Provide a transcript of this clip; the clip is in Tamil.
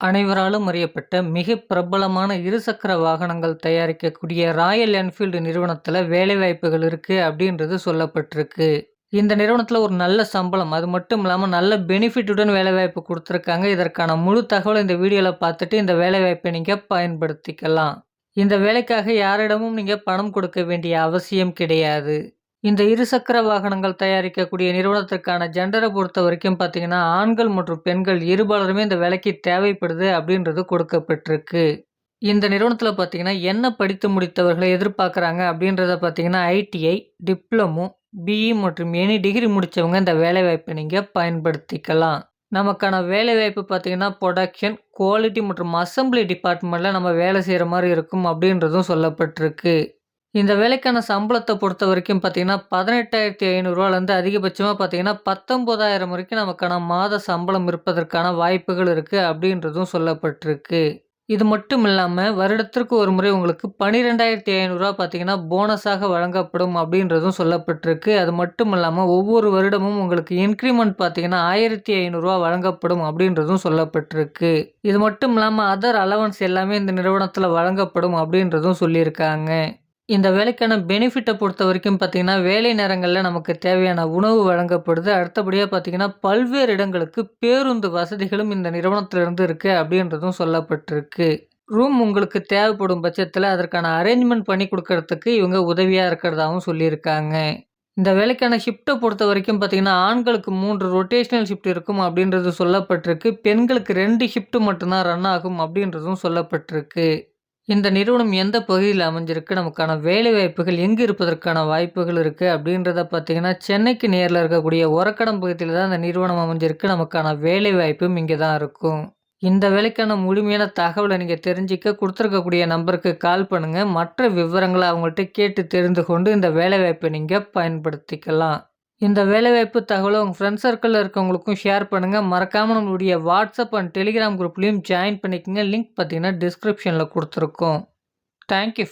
அனைவராலும் அறியப்பட்ட மிக பிரபலமான இருசக்கர வாகனங்கள் தயாரிக்கக்கூடிய ராயல் என்ஃபீல்டு நிறுவனத்தில் வேலைவாய்ப்புகள் இருக்குது அப்படின்றது சொல்லப்பட்டிருக்கு. இந்த நிறுவனத்தில் ஒரு நல்ல சம்பளம் அது மட்டும் இல்லாமல் நல்ல பெனிஃபிட்டுடன் வேலைவாய்ப்பு கொடுத்துருக்காங்க. இதற்கான முழு தகவலை இந்த வீடியோவில் பார்த்துட்டு இந்த வேலைவாய்ப்பை நீங்கள் பயன்படுத்திக்கலாம். இந்த வேலைக்காக யாரிடமும் நீங்கள் பணம் கொடுக்க வேண்டிய அவசியம் கிடையாது. இந்த இருசக்கர வாகனங்கள் தயாரிக்கக்கூடிய நிறுவனத்திற்கான ஜெண்டரை பொறுத்த வரைக்கும் பார்த்தீங்கன்னா, ஆண்கள் மற்றும் பெண்கள் இருபாலருமே இந்த வேலைக்கு தேவைப்படுது அப்படின்றது கொடுக்கப்பட்டிருக்கு. இந்த நிறுவனத்தில் பார்த்தீங்கன்னா, என்ன படித்து முடித்தவர்களை எதிர்பார்க்குறாங்க அப்படின்றத பார்த்தீங்கன்னா, ஐடிஐ, டிப்ளமோ, பிஇ மற்றும் எனி டிகிரி முடித்தவங்க இந்த வேலைவாய்ப்பை நீங்கள் பயன்படுத்திக்கலாம். நமக்கான வேலைவாய்ப்பு பார்த்தீங்கன்னா, புரொடக்ஷன், குவாலிட்டி மற்றும் அசெம்பிளி டிபார்ட்மெண்ட்டில் நம்ம வேலை செய்கிற மாதிரி இருக்கும் அப்படின்றதும் சொல்லப்பட்டிருக்கு. இந்த வேலைக்கான சம்பளத்தை பொறுத்த வரைக்கும் பார்த்தீங்கன்னா, 18,500 அதிகபட்சமா பார்த்தீங்கன்னா, 19,000 வரைக்கும் நமக்கான மாத சம்பளம் இருப்பதற்கான வாய்ப்புகள் இருக்குது அப்படின்றதும் சொல்லப்பட்டிருக்கு. இது மட்டும் இல்லாமல் வருடத்திற்கு ஒரு முறை உங்களுக்கு 12,500 பார்த்தீங்கன்னா, போனஸாக வழங்கப்படும் அப்படின்றதும் சொல்லப்பட்டிருக்கு. அது மட்டும் இல்லாமல் ஒவ்வொரு வருடமும் உங்களுக்கு இன்க்ரிமெண்ட் பார்த்தீங்கன்னா, 1,500 வழங்கப்படும் அப்படின்றதும் சொல்லப்பட்டிருக்கு. இது மட்டும் இல்லாமல் அதர் அலவன்ஸ் எல்லாமே இந்த நிறுவனத்தில் வழங்கப்படும் அப்படின்றதும் சொல்லியிருக்காங்க. இந்த வேலைக்கான பெனிஃபிட்டை பொறுத்த வரைக்கும் பார்த்தீங்கன்னா, வேலை நேரங்களில் நமக்கு தேவையான உணவு வழங்கப்படுது. அடுத்தபடியாக பார்த்தீங்கன்னா, பல்வேறு இடங்களுக்கு பேருந்து வசதிகளும் இந்த நிறுவனத்திலிருந்து இருக்குது அப்படின்றதும் சொல்லப்பட்டிருக்கு. ரூம் உங்களுக்கு தேவைப்படும் பட்சத்தில் அதற்கான அரேஞ்ச்மெண்ட் பண்ணி கொடுக்கறதுக்கு இவங்க உதவியாக இருக்கிறதாகவும் சொல்லியிருக்காங்க. இந்த வேலைக்கான ஷிஃப்ட்டை பொறுத்த வரைக்கும் பார்த்தீங்கன்னா, ஆண்களுக்கு மூன்று ரொட்டேஷனல் ஷிஃப்ட் இருக்கும் அப்படின்றது சொல்லப்பட்டிருக்கு. பெண்களுக்கு 2 ஷிஃப்ட் மட்டும் தான் ரன் ஆகும் அப்படின்றதும் சொல்லப்பட்டிருக்கு. இந்த நிறுவனம் எந்த பகுதியில் அமைஞ்சிருக்கு? நமக்கான வேலைவாய்ப்புகள் எங்கே இருப்பதற்கான வாய்ப்புகள் இருக்குது அப்படின்றத பார்த்தீங்கன்னா, சென்னைக்கு நேரில் இருக்கக்கூடிய உரக்கடம் பகுதியில் தான் இந்த நிறுவனம் அமைஞ்சிருக்கு. நமக்கான வேலைவாய்ப்பும் இங்கே தான் இருக்கும். இந்த வேலைக்கான முழுமையான தகவலை நீங்கள் தெரிஞ்சுக்க கொடுத்துருக்கக்கூடிய நம்பருக்கு கால் பண்ணுங்கள் மற்ற விவரங்களை அவங்கள்ட்ட கேட்டு தெரிந்து கொண்டு இந்த வேலைவாய்ப்பை நீங்கள் பயன்படுத்திக்கலாம். இந்த வேலைவாய்ப்பு தகவலை உங்கள் ஃப்ரெண்ட்ஸ் சர்க்கிளில் இருக்கவங்களுக்கும் ஷேர் பண்ணுங்க. மறக்காமல் நம்மளுடைய வாட்ஸ்அப் அண்ட் டெலிகிராம் குரூப்லேயும் ஜாயின் பண்ணிக்கோங்க. லிங்க் பார்த்தீங்கன்னா, டிஸ்கிரிப்ஷனில் கொடுத்துருக்கோம். Thank you